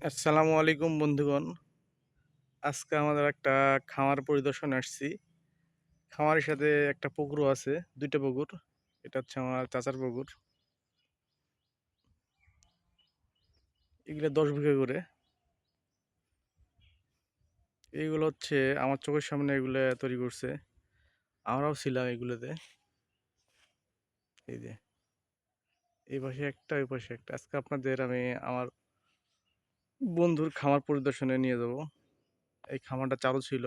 আসসালামু আলাইকুম বন্ধুগণ। আজকে আমাদের একটা খামার পরিদর্শন আসছি। খামারের সাথে একটা পুকুরও আছে, দুইটা পুকুর। এটা হচ্ছে আমার চাচার পুকুর। এগুলো দশ বিঘা করে। এইগুলো হচ্ছে আমার চোখের সামনে এগুলো তৈরি করছে। আমরাও ছিলাম এগুলোতে। এই যে। এই পাশে একটা, ওই পাশে একটা। আজকে আপনাদের আমি আমার বন্ধুর খামার পরিদর্শনে নিয়ে যাব। এই খামারটা চালু ছিল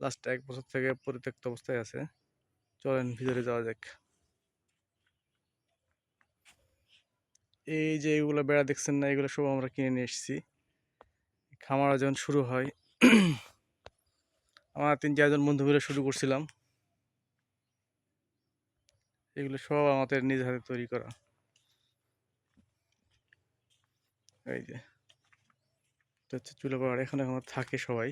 লাস্ট এক বছর থেকে পরিত্যক্ত অবস্থায় আছে। চলেন ভিতরে যাওয়া যাক। এই যে এগুলো বেড়া দেখছেন না, এগুলো সব আমরা কিনে নিয়ে এসেছি। খামার যখন শুরু হয়। আমরা তিন চারজন বন্ধু মিলে শুরু করছিলাম। এগুলো সব আমাদের নিজ হাতে তৈরি করা। এই যে। এটা হচ্ছে চুলো পাহাড় এখানে আমরা থাকে সবাই।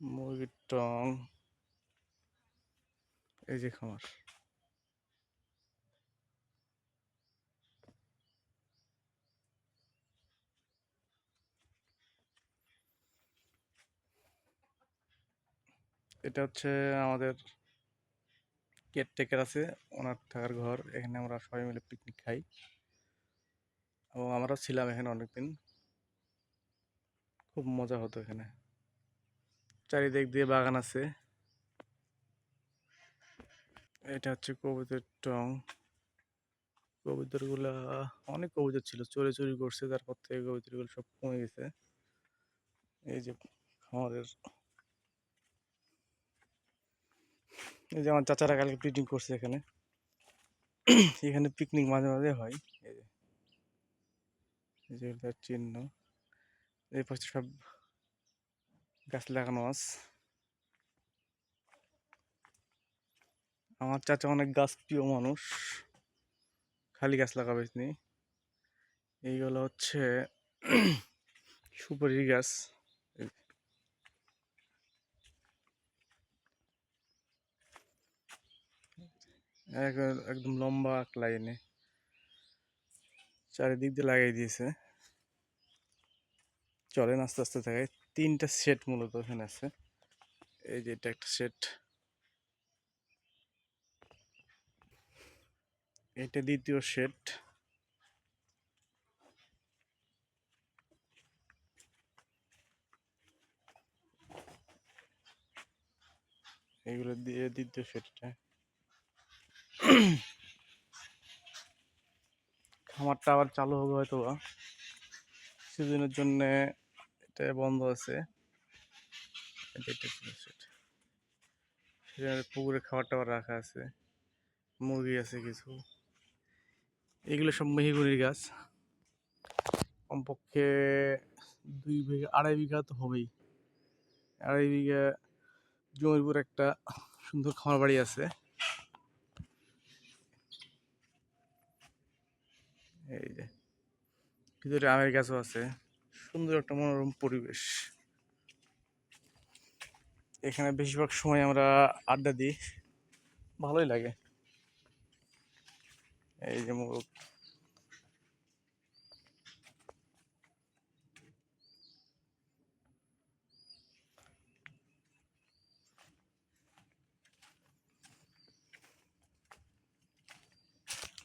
মুরগির টং। এই যে খামার। এটা হচ্ছে আমাদের কেয়ারটেকার আছে। ওনার থাকার ঘর। এখানে আমরা সবাই মিলে পিকনিক খাই। এবং আমরাও ছিলাম এখানে অনেকদিন। খুব মজা হতো এখানে। চারিদিক দিয়ে বাগান আছে। এটা হচ্ছে কবুতর টং। কবুতরগুলা, অনেক কবুতর ছিল, চোরে চুরি করছে, তারপর থেকে কবুতরগুলো সব কমে গেছে। এই যে আমাদের এই যে আমার চাচারা কালকে পিকনিক করছে এখানে। এখানে পিকনিক মাঝে মাঝে হয়। এই যে। চিহ্ন। এই পাশে সব গাছ লাগানো আছে। আমার চাচা অনেক গাছ প্রিয় মানুষ। খালি গাছ লাগাবে তিনি। এইগুলো হচ্ছে সুপারি গাছ। এক- একদম লম্বা এক লাইনে। চারিদিক দিয়ে লাগাই দিয়েছে। চলেন আস্তে আস্তে থাকে তিনটা সেট মূলত এখানে আছে। এই যে এটা একটা সেট এটা দ্বিতীয় সেট এগুলো দিয়ে দ্বিতীয় সেটটা খামারটা আবার চালু হবে হয়তো বা কিছুদিনের জন্য এটা বন্ধ আছে। সেখানে পুকুরে খাবার টাবার রাখা আছে। মুরগি আছে কিছু। এগুলো সব মেহিগুড়ির গাছ। কমপক্ষে দুই বিঘা, আড়াই বিঘা তো হবেই। আড়াই বিঘা জমির একটা সুন্দর খামার বাড়ি আছে। এই যে, ভিতরে আমের গাছও আছে। সুন্দর একটা মনোরম পরিবেশ। এখানে বেশিরভাগ সময় আমরা আড্ডা দিই। ভালোই লাগে। এই যে মোরগ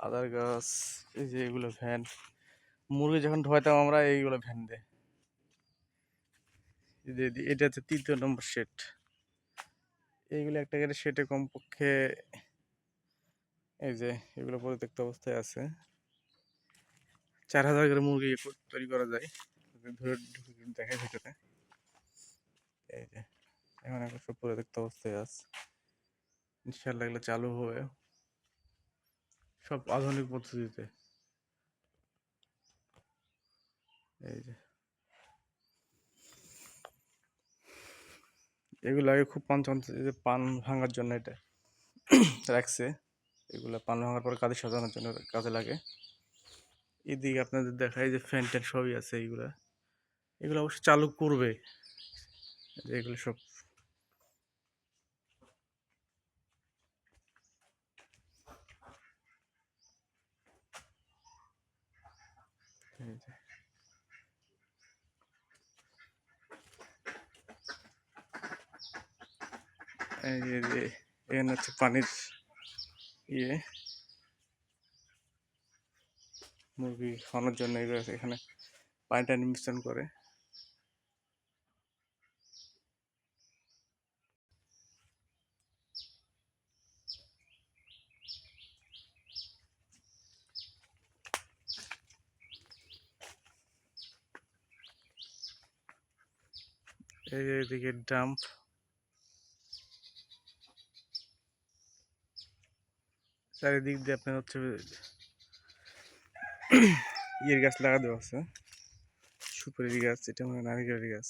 আদার গাছ। এই যে এগুলো ভ্যান। মুরগি যখন ঢোয়াতাম আমরা, এইগুলো ভ্যান দেয়। এটা হচ্ছে তৃতীয় নম্বর সেট এইগুলো একটা করে সেটে কমপক্ষে এই যে এগুলো পরিত্যক্ত অবস্থায় আছে। চার হাজার করে মুরগি তৈরি করা যায়। ধরে দেখায় ভিতরে। এই যে, এখন এখন সব পরিত্যক্ত অবস্থায় আছে। ইনশাল্লাহ এগুলো চালু হবে। সব আধুনিক পদ্ধতিতে। এই যে। এগুলো আগে খুব পান যে পান ভাঙার জন্য এটা রাখছে। এগুলো পান ভাঙার পর কাজে সাজানোর জন্য কাজে লাগে। এদিকে আপনাদের দেখায় যে ফ্যান ট্যান সবই আছে এইগুলা। এগুলো অবশ্য চালু করবে। এগুলো সব। যে। এই এখানে হচ্ছে পানির ইয়ে। মুরগি খাওয়ানোর জন্য এগুলো এখানে পানিটা মিশ্রণ করে। এই এদিকে ডাম্প চারিদিক দিয়ে আপনার হচ্ছে ইয়ের গাছ লাগা দেওয়া আছে। সুপারির গাছ, এটা মানে নারিকেলের গাছ।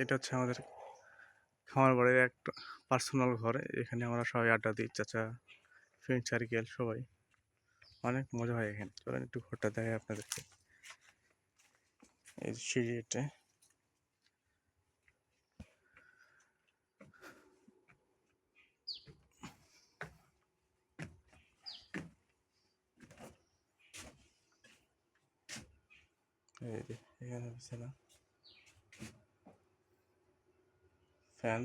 এটা হচ্ছে আমাদের খামার বাড়ির একটা পার্সোনাল ঘর। এখানে আমরা সবাই আড্ডা দিই, চাচা ফ্রেন্ড সার্কেল সবাই। অনেক মজা হয় এখানে। চলেন একটু ঘরটা দেখাই আপনাদেরকে। এই যে সিঁড়ি এটা। এই যে এখানে বিছানা ফ্যান।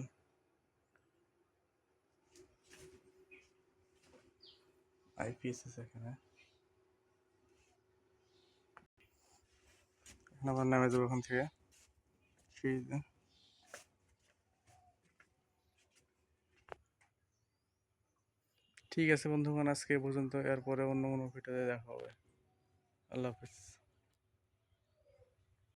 আইপিএস আছে এখানে। আবার নামে যাব ওখান থেকে। ঠিক আছে বন্ধুগণ, আজকে পর্যন্ত। এরপরে অন্য কোনো ভিডিওতে দেখা হবে। আল্লাহ হাফিজ।